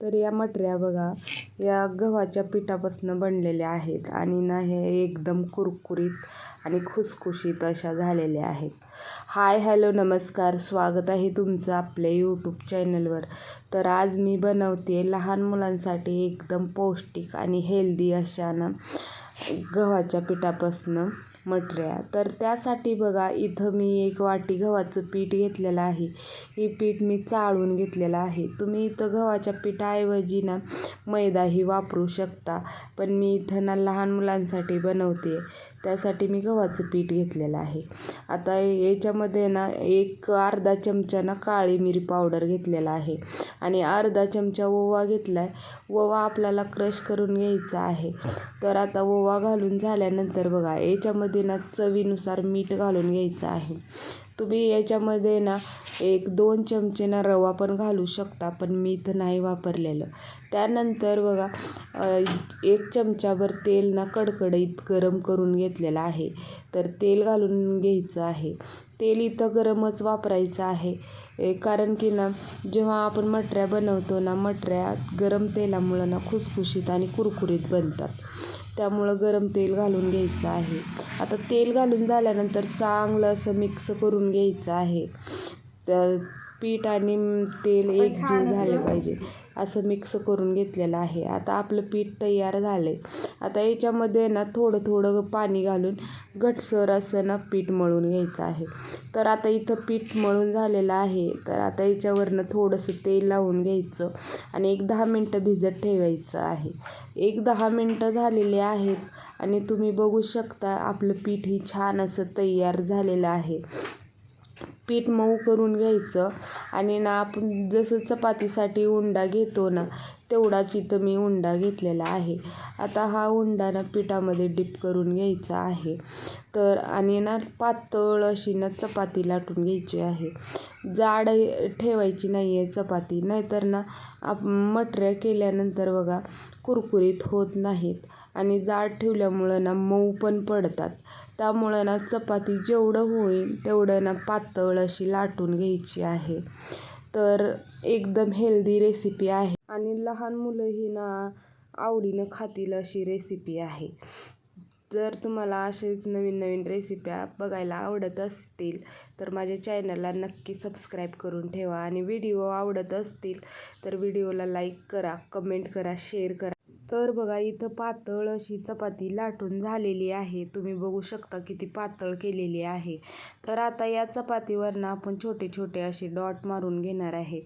तर या मटऱ्या बघा या गव्हाच्या पिठापासून बनलेल्या आहेत आणि ना हे एकदम कुरकुरीत आणि खुसखुशीत अशा झालेल्या आहेत. हाय हॅलो नमस्कार. स्वागत आहे तुमचं आपल्या यूट्यूब चॅनलवर. तर आज मी बनवते लहान मुलांसाठी एकदम पौष्टिक आणि हेल्दी अशा ना गव्हाच्या पिठापासून मटऱ्या. तर त्यासाठी बघा इथं मी एक वाटी गव्हाचं पीठ घेतलेलं आहे. हे पीठ मी चाळून घेतलेलं आहे. तुम्ही इथं गव्हाच्या पिठाऐवजी ना मैदाही वापरू शकता. पण मी इथं ना लहान मुलांसाठी बनवते. त्यासाठी मी गव्हाचं पीठ घेतलेलं आहे. आता याच्यामध्ये ना एक अर्धा चमचा ना काळी मिरी पावडर घेतलेला आहे. आणि अर्धा चमचा ओवा घेतला आहे ओवा आपल्याला क्रश करून घ्यायचा आहे. तर आता ओवा घालून झाल्यानंतर बघा याच्यामध्ये ना चवीनुसार मीठ घालून घ्यायचं आहे. तुम्ही याच्यामध्ये ना एक दोन चमचे ना रवा पण घालू शकता पण मी इथं नाही वापरलेलं. त्यानंतर बघा एक चमचाभर तेल ना कडकडीत गरम करून घेतलेलं आहे. तर तेल घालून घ्यायचं आहे. तेल इथं गरमच वापरायचं आहे. कारण की ना जेव्हा आपण मटऱ्या बनवतो ना मटऱ्या गरम तेलामुळं ना खुसखुशीत आणि कुरकुरीत बनतात. त्यामुळं गरम तेल घालून घ्यायचं आहे. आता तेल घालून झाल्यानंतर चांगलं असं मिक्स करून घ्यायचं आहे. तर पीठ आणि तेल एकजीव झाले पाहिजे. असं मिक्स करून घेतलेलं आहे. आता आपलं पीठ तयार झालं आहे आता याच्यामध्ये ना थोडं थोडं पाणी घालून घटसर असं ना पीठ मळून घ्यायचं आहे. तर आता इथं पीठ मळून झालेलं आहे. तर आता याच्यावरनं थोडंसं तेल लावून घ्यायचं आणि एक दहा मिनटं भिजत ठेवायचं आहे. एक दहा मिनटं झालेले आहेत आणि तुम्ही बघू शकता आपलं पीठ ही छान असं तयार झालेलं आहे. पीठ मऊ करून घ्यायचं आणि ना आपण जसं चपातीसाठी उंडा घेतो ना तेवढाच इथं मी उंडा घेतलेला आहे. आता हा उंडा ना पिठामध्ये डिप करून घ्यायचा आहे. तर आणि ना पातळ अशी ना चपाती लाटून घ्यायची आहे. जाड ठेवायची नाही आहे चपाती नाहीतर ना आप मटऱ्या केल्यानंतर बघा कुरकुरीत होत नाहीत. आणि जाड ठेवल्यामुळं ना मऊ पण पडतात. त्यामुळं ना चपाती जेवढं होईल तेवढं ना पातळ अशी लाटून घ्यायची आहे. तर एकदम हेल्दी रेसिपी आहे. आणि लहान मुलंही ना आवडीनं खातील अशी रेसिपी आहे. जर तुम्हाला असेच नवीन नवीन रेसिप्या बघायला आवडत असतील तर माझ्या चॅनलला नक्की सबस्क्राईब करून ठेवा. आणि व्हिडिओ आवडत असतील तर व्हिडिओला लाईक करा कमेंट करा शेअर करा. तर बघा इथं पातळ अशी चपाती लाटून झालेली आहे. तुम्ही बघू शकता किती पातळ केलेली आहे. तर आता या चपातीवरनं आपण छोटे छोटे असे डॉट मारून घेणार आहे.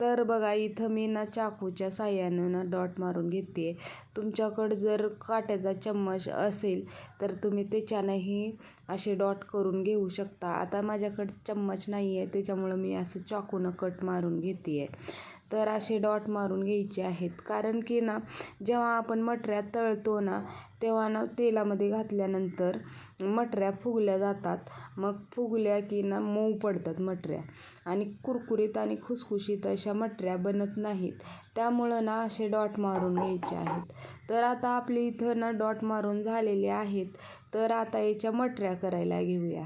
तर बघा इथं मी ना चाकूच्या साह्यानं ना डॉट मारून घेते. तुमच्याकडं जर काट्याचा चम्मच असेल तर तुम्ही त्याच्यानंही असे डॉट करून घेऊ शकता. आता माझ्याकडं चम्मच नाही आहे त्याच्यामुळं मी असं चाकूनं कट मारून घेते आहे तर असे डॉट मारून घ्यायचे आहेत. कारण की ना जेव्हा आपण मटऱ्या तळतो ना तेव्हा ना तेलामध्ये घातल्यानंतर मटऱ्या फुगल्या जातात. मग फुगल्या की ना मऊ पडतात मटऱ्या. आणि कुरकुरीत आणि खुसखुशीत अशा मटऱ्या बनत नाहीत. त्यामुळं ना असे डॉट मारून घ्यायचे आहेत. तर आता आपली इथं ना डॉट मारून झालेले आहेत. तर आता याच्या मटऱ्या करायला घेऊया.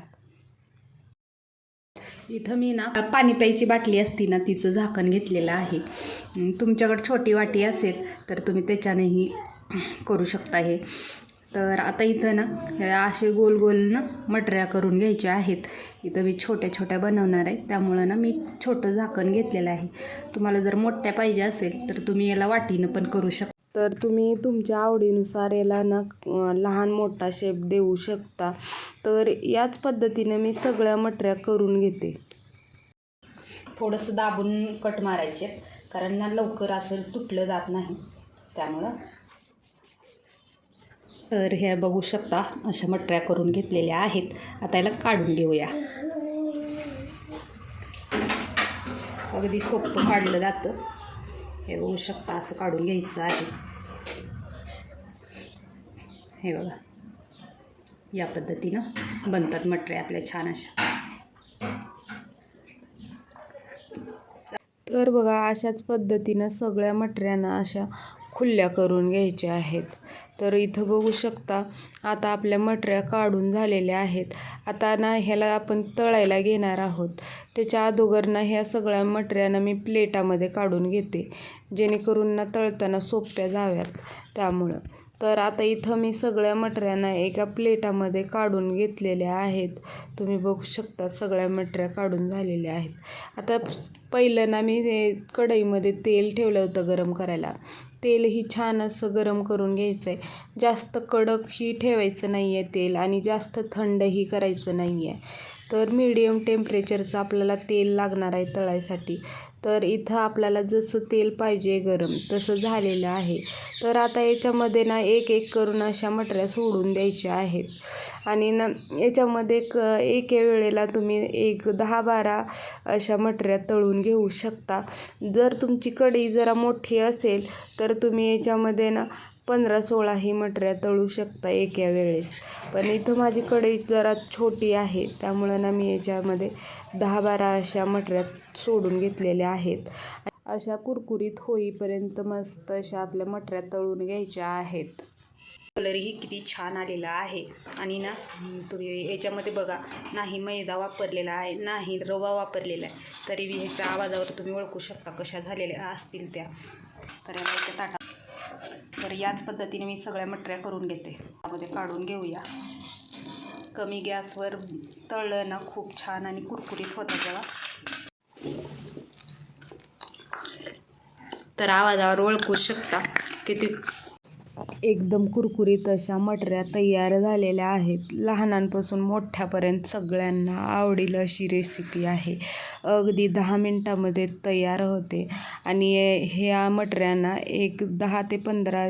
इथं मी ना पाणी प्यायची बाटली असती ना तिचं झाकण घेतलेलं आहे. तुमच्याकडे छोटी वाटी असेल तर तुम्ही त्याच्यानेही करू शकता हे. तर आता इथं ना असे गोल गोल ना मटऱ्या करून घ्यायच्या आहेत. इथं मी छोट्या छोट्या बनवणार आहे. त्यामुळं ना मी छोटं झाकण घेतलेलं आहे. तुम्हाला जर मोठ्या पाहिजे असेल तर तुम्ही याला वाटीनं पण करू शकता. तर तुम्ही तुमच्या आवडीनुसार याला ना लहान मोठा शेप देऊ शकता. तर याच पद्धतीने मी सगळ्या मटऱ्या करून घेते. थोडंसं दाबून कट मारायचे. कारण ना लवकर असं तुटलं जात नाही. त्यामुळं. तर ह्या बघू शकता अशा मटऱ्या करून घेतलेल्या आहेत. आता याला काढून घेऊया. अगदी सोपं काढलं जातं. हे होऊ शकता असं काढून घ्यायचं आहे. हे बघा. या पद्धतीनं बनतात मटऱ्या आपल्या छान अशा. तर बघा अशाच पद्धतीनं सगळ्या मटऱ्यांना अशा खुल्ल्या करून घ्यायच्या आहेत. तर इथं बघू शकता आता आपल्या मटऱ्या काढून झालेल्या आहेत. आता ना ह्याला आपण तळायला घेणार आहोत. त्याच्या अगोदर ना ह्या सगळ्या मटऱ्यांना मी प्लेटामध्ये काढून घेते. जेणेकरून ना तळताना सोप्या जाव्यात. त्यामुळं तर आता इथं मी सगळ्या मटऱ्यांना एका प्लेटामध्ये काढून घेतलेल्या आहेत. तुम्ही बघू शकता सगळ्या मटऱ्या काढून झालेल्या आहेत. आता पहिलं ना मी कढईमध्ये तेल ठेवलं होतं गरम करायला. तेलही छान असं गरम करून घ्यायचं आहे जास्त कडकही ठेवायचं नाही आहे तेल आणि जास्त थंडही करायचं नाही आहे तर मीडियम टेम्परेचरचं आपल्याला तेल लागणार आहे तळायसाठी. तर इथं आपल्याला जसं तेल पाहिजे गरम तसं झालेलं आहे. तर आता याच्यामध्ये ना एक एक करून अशा मटऱ्या सोडून द्यायच्या आहेत. आणि ना याच्यामध्ये क एके वेळेला तुम्ही एक दहा बारा अशा मटऱ्या तळून घेऊ शकता. जर तुमची कढई जरा मोठी असेल तर तुम्ही याच्यामध्ये ना पंधरा सोळाही मटऱ्या तळू शकता एका वेळेस. पण इथं माझी कढई जरा छोटी आहे त्यामुळं ना मी याच्यामध्ये दहा बारा अशा मटऱ्या सोडून घेतलेल्या आहेत. अशा कुरकुरीत होईपर्यंत मस्त अशा आपल्या मटऱ्या तळून घ्यायच्या आहेत. कलरही किती छान आलेला आहे. आणि ना तुम्ही याच्यामध्ये बघा नाही मैदा वापरलेला आहे नाही रवा वापरलेला आहे. तरी ह्याच्या आवाजावर तुम्ही ओळखू शकता कशा झालेल्या असतील त्या. तर याच्या ताटा तर याच पद्धतीने मी सगळ्या मटऱ्या करून घेते. त्यामध्ये काढून घेऊया. कमी गॅसवर तळलं ना खूप छान आणि कुरकुरीत होतं तेव्हा. तर आवाजावर ओळखू शकता किती एकदम कुरकुरीत अशा मटऱ्या तयार झालेल्या आहेत. लहानांपासून मोठ्यापर्यंत सगळ्यांना आवडील अशी रेसिपी आहे. अगदी दहा मिनटामध्ये तयार होते. आणि ह्या मटऱ्यांना एक दहा ते पंधरा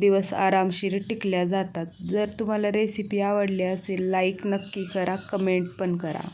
दिवस आरामशीर टिकल्या जातात. जर तुम्हाला रेसिपी आवडली असेल लाईक नक्की करा कमेंट पण करा.